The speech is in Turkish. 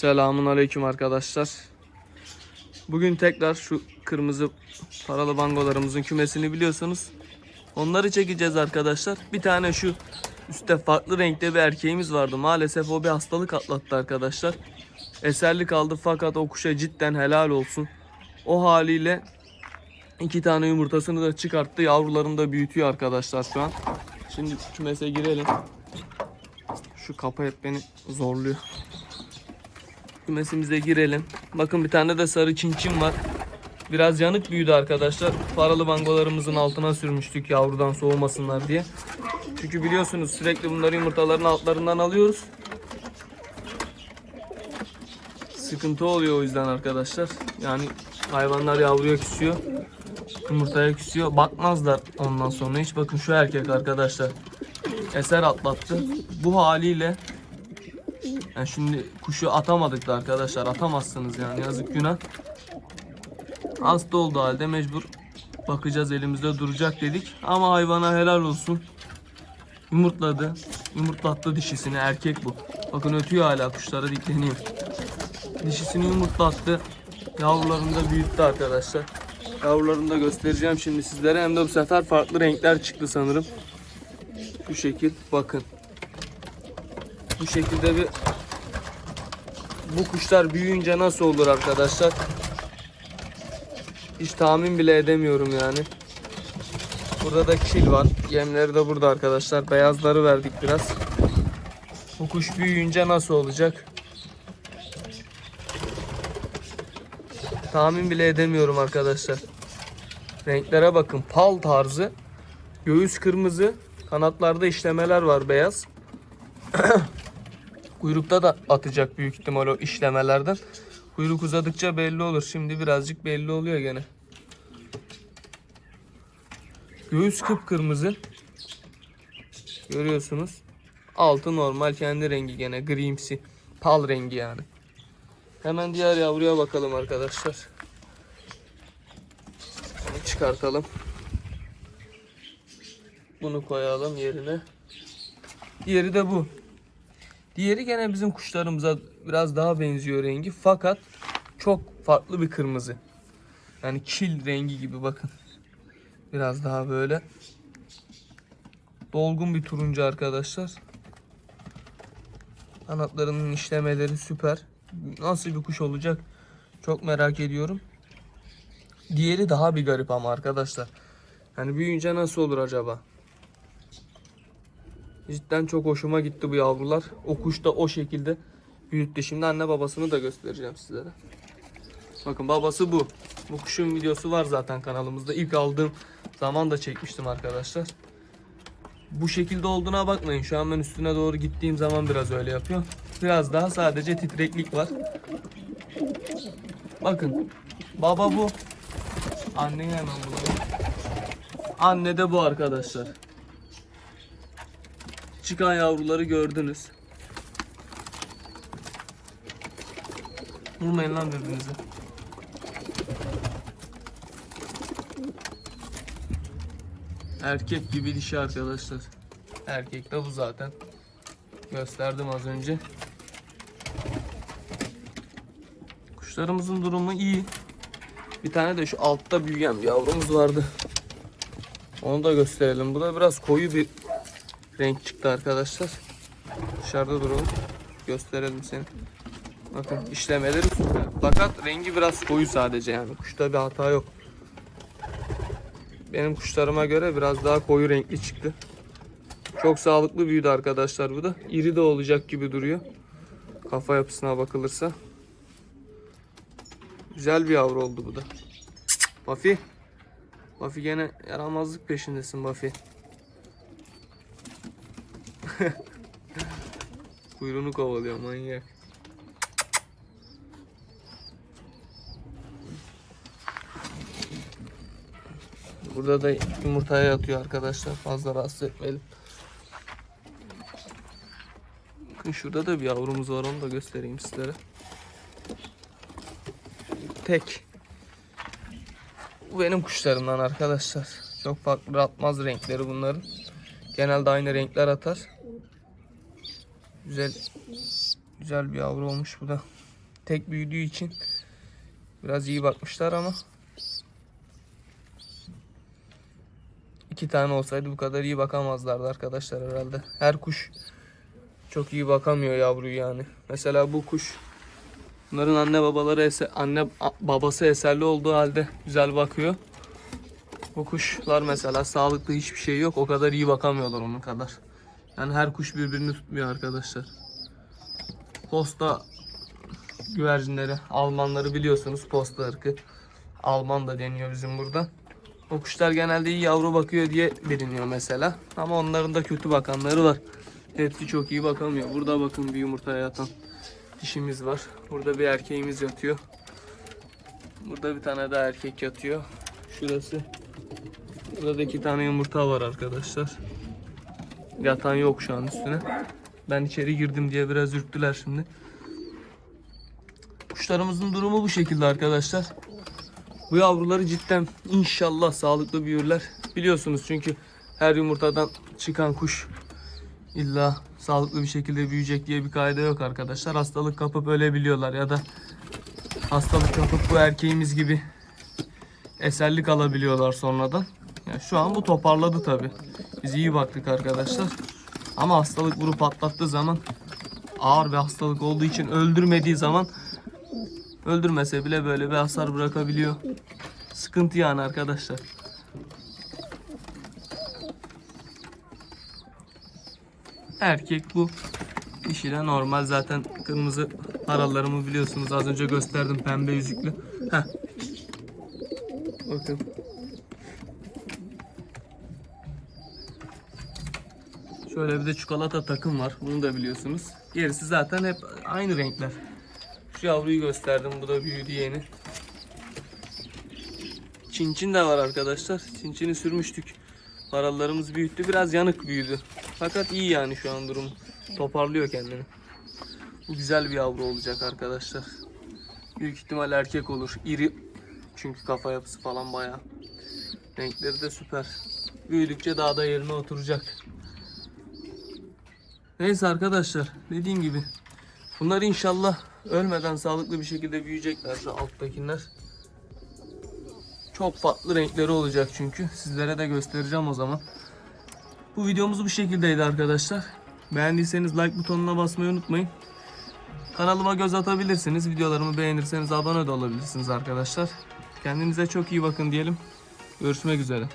Selamun aleyküm arkadaşlar. Bugün tekrar şu kırmızı paralı bangolarımızın kümesini biliyorsunuz. Onları çekeceğiz arkadaşlar. Bir tane şu üstte farklı renkte bir erkeğimiz vardı. Maalesef o bir hastalık atlattı arkadaşlar. Eserli kaldı fakat o kuşa cidden helal olsun. O haliyle iki tane yumurtasını da çıkarttı. Yavrularını da büyütüyor arkadaşlar şu an. Şimdi kümese girelim. Şu kapı hep beni zorluyor. Kümesimize girelim. Bakın bir tane de sarı çinçin var. Biraz yanık büyüdü arkadaşlar. Paralı bangolarımızın altına sürmüştük yavrudan soğumasınlar diye. Çünkü biliyorsunuz sürekli bunları yumurtaların altlarından alıyoruz. Sıkıntı oluyor o yüzden arkadaşlar. Yani hayvanlar yavruya küsüyor. Yumurtaya küsüyor. Bakmazlar ondan sonra hiç. Bakın şu erkek arkadaşlar. Eser atlattı. Bu haliyle yani şimdi kuşu atamadık da arkadaşlar atamazsınız yani yazık günah. Hasta olduğu halde mecbur bakacağız elimizde duracak dedik. Ama hayvana helal olsun. Yumurtladı. Yumurtlattı dişisini erkek bu. Bakın ötüyor hala kuşlara dikleniyor. Dişisini yumurtlattı. Yavrularını da büyüttü arkadaşlar. Yavrularını da göstereceğim şimdi sizlere. Hem de bu sefer farklı renkler çıktı sanırım. Bu şekil bakın. Bu şekilde bir bu kuşlar büyüyünce nasıl olur arkadaşlar? Hiç tahmin bile edemiyorum yani. Burada da kil var. Yemleri de burada arkadaşlar. Beyazları verdik biraz. Bu kuş büyüyünce nasıl olacak? Tahmin bile edemiyorum arkadaşlar. Renklere bakın. Pal tarzı. Göğüs kırmızı. Kanatlarda işlemeler var beyaz. Kuyrukta da atacak büyük ihtimal o işlemelerden. Kuyruk uzadıkça belli olur. Şimdi birazcık belli oluyor gene. Göğüs kıpkırmızı. Görüyorsunuz. Altı normal kendi rengi gene grimsi. Pal rengi yani. Hemen diğer yavruya bakalım arkadaşlar. Bunu çıkartalım. Bunu koyalım yerine. Diğeri de bu. Diğeri gene bizim kuşlarımıza biraz daha benziyor rengi fakat çok farklı bir kırmızı. Yani kil rengi gibi bakın. Biraz daha böyle dolgun bir turuncu arkadaşlar. Kanatlarının işlemeleri süper. Nasıl bir kuş olacak çok merak ediyorum. Diğeri daha bir garip ama arkadaşlar. Yani büyüyünce nasıl olur acaba? Cidden çok hoşuma gitti bu yavrular. O kuş da o şekilde büyüttü. Şimdi anne babasını da göstereceğim sizlere. Bakın babası bu. Bu kuşun videosu var zaten kanalımızda. İlk aldığım zaman da çekmiştim arkadaşlar. Bu şekilde olduğuna bakmayın. Şu an ben üstüne doğru gittiğim zaman biraz öyle yapıyor. Biraz daha sadece titreklik var. Bakın. Baba bu. Anneyi hemen bulalım. Anne de bu arkadaşlar. Çıkan yavruları gördünüz. Vurmayın lan birbirinize. Erkek gibi dişi arkadaşlar. Erkek de bu zaten. Gösterdim az önce. Kuşlarımızın durumu iyi. Bir tane de şu altta büyüyen yavrumuz vardı. Onu da gösterelim. Bu da biraz koyu bir renk çıktı arkadaşlar. Dışarıda duralım. Gösterelim seni. Bakın işlemeleri süper. Fakat rengi biraz koyu sadece yani. Kuşta bir hata yok. Benim kuşlarıma göre biraz daha koyu renkli çıktı. Çok sağlıklı büyüdü arkadaşlar bu da. İri de olacak gibi duruyor. Kafa yapısına bakılırsa. Güzel bir yavru oldu bu da. Buffy. Buffy gene yaramazlık peşindesin Buffy. Kuyruğunu kovalıyor manyak. Burada da yumurtaya yatıyor arkadaşlar. Fazla rahatsız etmeyelim. Bakın şurada da bir yavrumuz var. Onu da göstereyim sizlere. Tek. Bu benim kuşlarımdan arkadaşlar. Çok farklı atmaz renkleri bunların. Genelde aynı renkler atar. Güzel güzel bir yavru olmuş bu da. tek büyüdüğü için biraz iyi bakmışlar ama iki tane olsaydı bu kadar iyi bakamazlardı arkadaşlar herhalde. Her kuş çok iyi bakamıyor yavruyu yani. Mesela bu kuş bunların anne babaları ese, anne babası eserli olduğu halde güzel bakıyor. Bu kuşlar mesela sağlıklı hiçbir şey yok. O kadar iyi bakamıyorlar onun kadar. Yani her kuş birbirini tutmuyor arkadaşlar. Posta güvercinleri, Almanları biliyorsunuz posta ırkı. Alman da deniyor bizim burada. O kuşlar genelde iyi yavru bakıyor diye biliniyor mesela. Ama onların da kötü bakanları var. Hepsi çok iyi bakamıyor. Burada bakın bir yumurtaya yatan dişimiz var. Burada bir erkeğimiz yatıyor. Burada bir tane daha erkek yatıyor. Şurası. Burada da iki tane yumurta var arkadaşlar. Yatan yok şu an üstüne. Ben içeri girdim diye biraz ürktüler şimdi. Kuşlarımızın durumu bu şekilde arkadaşlar. Bu yavruları cidden inşallah sağlıklı büyürler. Biliyorsunuz çünkü her yumurtadan çıkan kuş illa sağlıklı bir şekilde büyüyecek diye bir kaide yok arkadaşlar. Hastalık kapıp ölebiliyorlar ya da hastalık kapıp bu erkeğimiz gibi eserlik alabiliyorlar sonradan. Yani şu an bu toparladı tabi. Biz iyi baktık arkadaşlar. Ama hastalık vurup patlattığı zaman ağır bir hastalık olduğu için öldürmediği zaman öldürmese bile böyle bir hasar bırakabiliyor. Sıkıntı yani arkadaşlar. Erkek bu. Dişi de normal zaten kırmızı paralarımı biliyorsunuz. Az önce gösterdim pembe yüzüklü. Heh. Bakın. Şöyle bir de çikolata takım var. Bunu da biliyorsunuz. Gerisi zaten hep aynı renkler. Şu yavruyu gösterdim. Bu da büyüdü yeni. Çinçin de var arkadaşlar. Çinçini sürmüştük. Paralarımız büyüttü. Biraz yanık büyüdü. Fakat iyi yani şu an durum. Toparlıyor kendini. Bu güzel bir yavru olacak arkadaşlar. Büyük ihtimal erkek olur. İri. Çünkü kafa yapısı falan bayağı. Renkleri de süper. Büyüdükçe daha da yerine oturacak. Neyse arkadaşlar dediğim gibi bunlar inşallah ölmeden sağlıklı bir şekilde büyüyecekler şu alttakiler. Çok farklı renkleri olacak çünkü. Sizlere de göstereceğim o zaman. Bu videomuz bu şekildeydi arkadaşlar. Beğendiyseniz like butonuna basmayı unutmayın. Kanalıma göz atabilirsiniz. Videolarımı beğenirseniz abone de olabilirsiniz arkadaşlar. Kendinize çok iyi bakın diyelim. Görüşmek üzere.